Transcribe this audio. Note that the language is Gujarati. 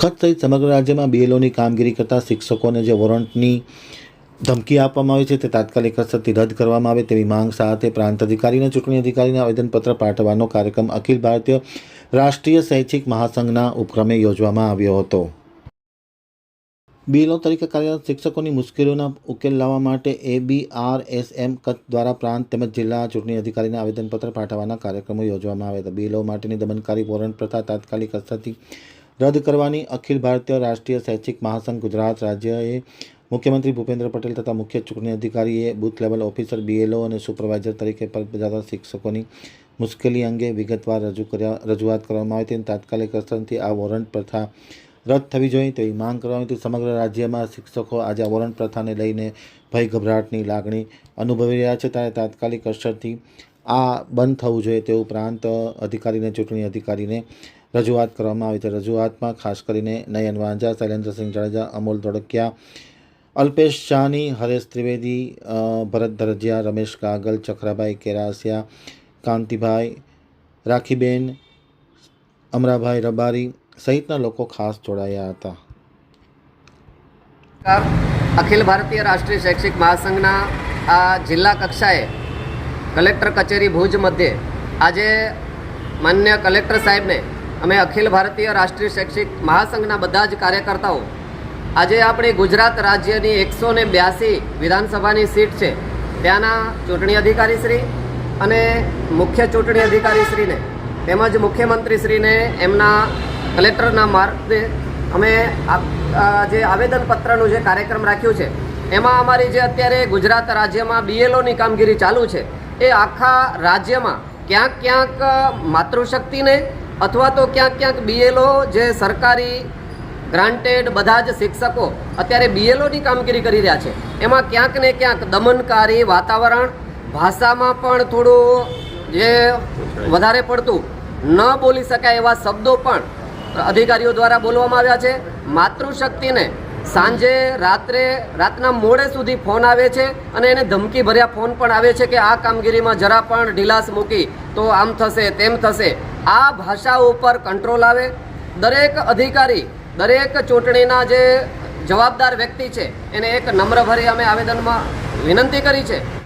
કચ્છ સહિત સમગ્ર રાજ્યમાં બીએલઓની કામગીરી કરતા શિક્ષકોને જે વોરંટની ધમકી આપવામાં આવી છે તે તાત્કાલિક અસરથી રદ કરવામાં આવે તેવી માંગ સાથે પ્રાંત અધિકારીને, ચૂંટણી અધિકારીને આવેદનપત્ર પાઠવવાનો કાર્યક્રમ અખિલ ભારતીય રાષ્ટ્રીય શૈક્ષિક મહાસંઘના ઉપક્રમે યોજવામાં આવ્યો હતો. બીએલઓ તરીકે કાર્યરત શિક્ષકોની મુશ્કેલીઓના ઉકેલ લાવવા માટે એબીઆરએસએમ કચ્છ દ્વારા પ્રાંત તેમજ જિલ્લા ચૂંટણી અધિકારીને આવેદનપત્ર પાઠવવાના કાર્યક્રમો યોજવામાં આવ્યા હતા. બીએલઓ માટેની દમનકારી વોરંટ પ્રથા તાત્કાલિક અસરથી રદ કરવાની અખિલ ભારતીય રાષ્ટ્રીય શૈક્ષિક મહાસંઘ ગુજરાત રાજ્યએ મુખ્યમંત્રી ભૂપેન્દ્ર પટેલ તથા મુખ્ય ચૂંટણી અધિકારીએ બૂથ લેવલ ઓફિસર બીએલઓ અને સુપરવાઇઝર તરીકે ફરજ શિક્ષકોની મુશ્કેલી અંગે વિગતવાર રજૂ કર્યા, રજૂઆત કરવામાં આવી હતી અને તાત્કાલિક અસરથી આ વોરંટ પ્રથા રદ થવી જોઈએ તેવી માંગ કરવામાં આવી સમગ્ર રાજ્યમાં શિક્ષકો આજે આ વોરંટ પ્રથાને લઈને ભય ગભરાટની લાગણી અનુભવી રહ્યા છે. ત્યારે તાત્કાલિક અસરથી આ બંધ થવું જોઈએ તે ઉપરાંત અધિકારીને, ચૂંટણી અધિકારીને રજૂઆત કરવામાં આવી છે. રજૂઆતમાં ખાસ કરીને નયન વાંઝા, શૈલેન્દ્રસિંહ જાડેજા, અમોલ ધોળકિયા, અલ્પેશ શાહની, હરેશ ત્રિવેદી ભરત ધરજિયા, રમેશ કાગલ ચક્રાભાઈ કેરાસિયા, કાંતિભાઈ રાખીબેન, અમરાભાઈ રબારી સહિતના લોકો ખાસ જોડાયા હતા. અખિલ ભારતીય રાષ્ટ્રીય શૈક્ષિક મહાસંઘના આ જિલ્લા કક્ષાએ કલેક્ટર કચેરી ભુજ મધ્યે આજે માન્ય કલેક્ટર સાહેબને અમે અખિલ ભારતીય રાષ્ટ્રીય શૈક્ષિક મહાસંઘના બધા જ કાર્યકર્તાઓ, આજે આપણી ગુજરાત રાજ્યની એકસો ને બ્યાસી વિધાનસભાની સીટ છે, ત્યાંના ચૂંટણી અધિકારીશ્રી અને મુખ્ય ચૂંટણી અધિકારી શ્રીને તેમજ મુખ્યમંત્રી શ્રીને એમના કલેક્ટરના માર્ગે અમે જે આવેદનપત્રનું જે કાર્યક્રમ રાખ્યું છે, એમાં અમારી જે અત્યારે ગુજરાત રાજ્યમાં બીએલઓની કામગીરી ચાલુ છે, એ આખા રાજ્યમાં ક્યાંક ક્યાંક માતૃશક્તિને અથવા તો ક્યાંક ક્યાંક બીએલઓ જે સરકારી ગ્રાન્ટેડ બધા જ શિક્ષકો અત્યારે બીએલઓની કામગીરી કરી રહ્યા છે. એમાં ક્યાંક ને ક્યાંક દમનકારી વાતાવરણ, ભાષામાં પણ થોડું જે વધારે પડતું ન બોલી શકાય એવા શબ્દો પણ અધિકારીઓ દ્વારા બોલવામાં આવ્યા છે. માતૃશક્તિને સાંજે રાત્રે, રાતના મોડે સુધી ફોન આવે છે અને એને ધમકી ભર્યા ફોન પણ આવે છે કે આ કામગીરીમાં જરા પણ ઢીલાસ મૂકી તો આમ થશે, તેમ થશે. આ ભાષા ઉપર કંટ્રોલ આવે. દરેક અધિકારી, દરેક ચૂંટણીના જે જવાબદાર વ્યક્તિ છે, એને એક નમ્રભરી અમે આવેદનમાં વિનંતી કરી છે.